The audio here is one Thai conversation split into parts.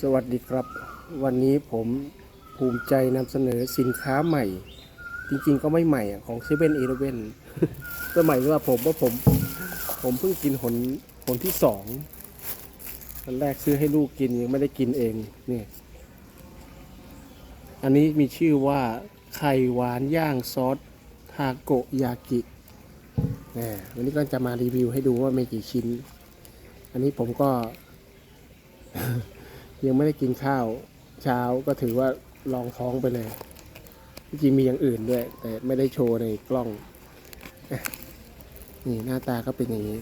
สวัสดีครับ วันนี้ผมภูมิใจนำเสนอสินค้าใหม่ จริงๆก็ไม่ใหม่ของเซเว่นเอเลเว่นสมัยว่าผมว่าผม ผมเพิ่งกินหนหนที่สองอันแรกซื้อให้ลูกกินยังไม่ได้กินเองนี่อันนี้มีชื่อว่าไข่หวานย่างซอสทาโกยากิแหมวันนี้ก็จะมารีวิวให้ดูว่ามีกี่ชิ้น อันนี้ผมก็ ยังไม่ได้กินข้าวเช้าก็ถือว่าลองท้องไปเลย จริงมีอย่างอื่นด้วย แต่ไม่ได้โชว์ในกล้อง นี่หน้าตาก็เป็นอย่างนี้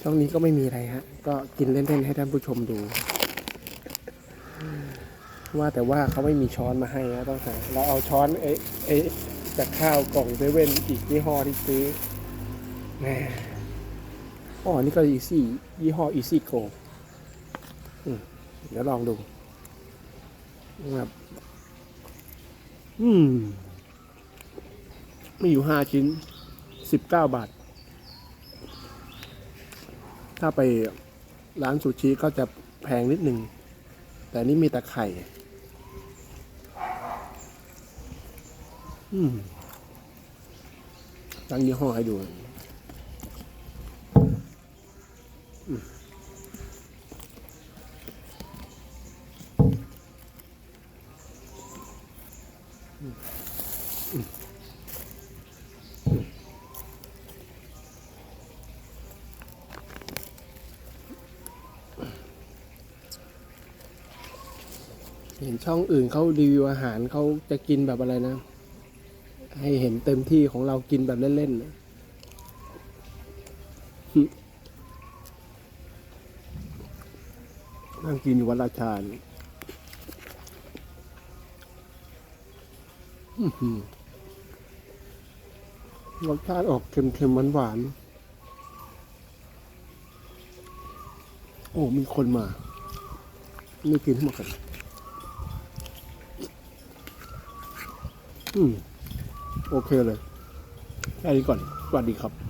ช่องนี้ก็ไม่มีอะไรฮะ ก็กินเล่นๆให้ท่านผู้ชมดู ว่าแต่ว่าเขาไม่มีช้อนมาให้นะต้องหาเราเอาช้อนเอ้เอ้จากข้าวกล่องเซเว่นอีกยี่ห้อที่ซื้อแหม อ๋อนี่ก็อีซี่ยี่ห้ออีซี่โกเดี๋ยวลองดูนะครับอืม มีอยู่ห้าชิ้นสิบเก้าบาท ถ้าไปร้านซูชิก็จะแพงนิดหนึ่ง แต่นี่มีแต่ไข่ อืมตั้งยี่ห้อให้ดู เห็นช่องอื่นเขารีวิวอาหารเขาจะกินแบบอะไรนะ ให้เห็นเต็มที่ของเรากินแบบเล่นๆนะนั่งกินอยู่วัดราชานี่ย รสชาติออกเค็มๆหวานๆ โอ้มีคนมานี่กินทั้หมดกันอืม โอเคเลยแค่นี้ก่อน สวัสดีครับ